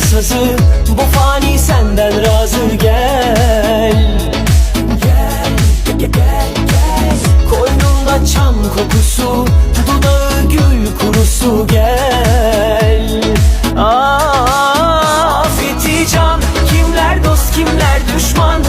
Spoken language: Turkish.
sızı Bu fani senden razı gel. Gel, gel, gel Koynumda çam kokusu Dudağı gül kurusu gel. Afeti can Kimler dost kimler düşman?